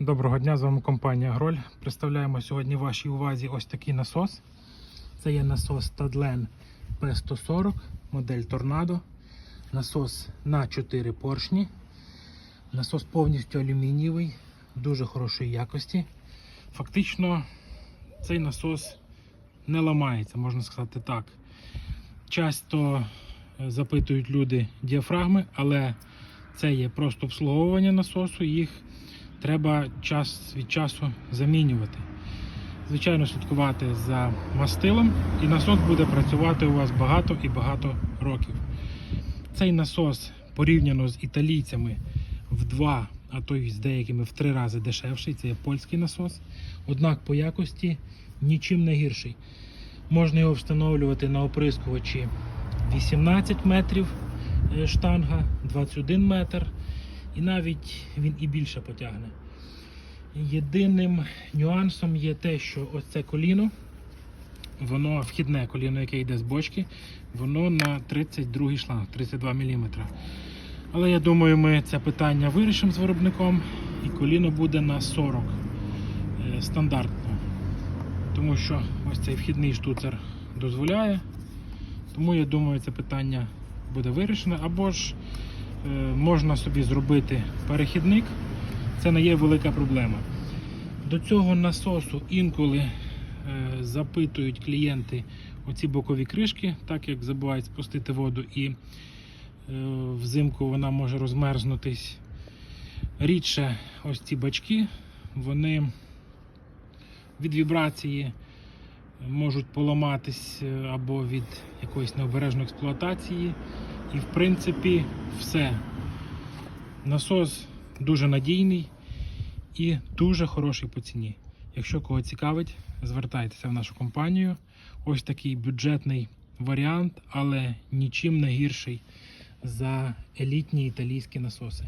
Доброго дня, з вами компанія Гроль. Представляємо сьогодні вашій увазі ось такий насос. Це є насос Tadlen P140, модель Торнадо. Насос на 4 поршні. Насос повністю алюмінієвий, дуже хорошої якості. Фактично, цей насос не ламається, можна сказати так. Часто е, запитують люди діафрагми, але це є просто обслуговування насосу, їх треба час від часу замінювати. Звичайно, слідкувати за мастилом, і насос буде працювати у вас багато і багато років. Цей насос порівняно з італійцями в два, а то й з деякими в три рази дешевший. Це є польський насос. Однак по якості нічим не гірший. Можна його встановлювати на оприскувачі 18 метрів е, штанга, 21 метр, і навіть він і більше потягне. Єдиним нюансом є те, що ось це коліно, воно вхідне коліно, яке йде з бочки, воно на 32 шланг, 32 мм. Але я думаю, ми це питання вирішимо з виробником, і коліно буде на 40 е, стандартно. Тому що ось цей вхідний штуцер дозволяє. Тому я думаю, це питання буде вирішено. Або ж можна собі зробити перехідник. Це не є велика проблема. До цього насосу інколи е, запитують клієнти оці бокові кришки, так як забувають спустити воду і е, взимку вона може розмерзнутись. Рідше ось ці бачки, вони від вібрації можуть поламатись е, або від якоїсь необережної експлуатації. І в принципі все. Насос дуже надійний і дуже хороший по ціні. Якщо кого цікавить, звертайтеся в нашу компанію. Ось такий бюджетний варіант, але нічим не гірший за елітні італійські насоси.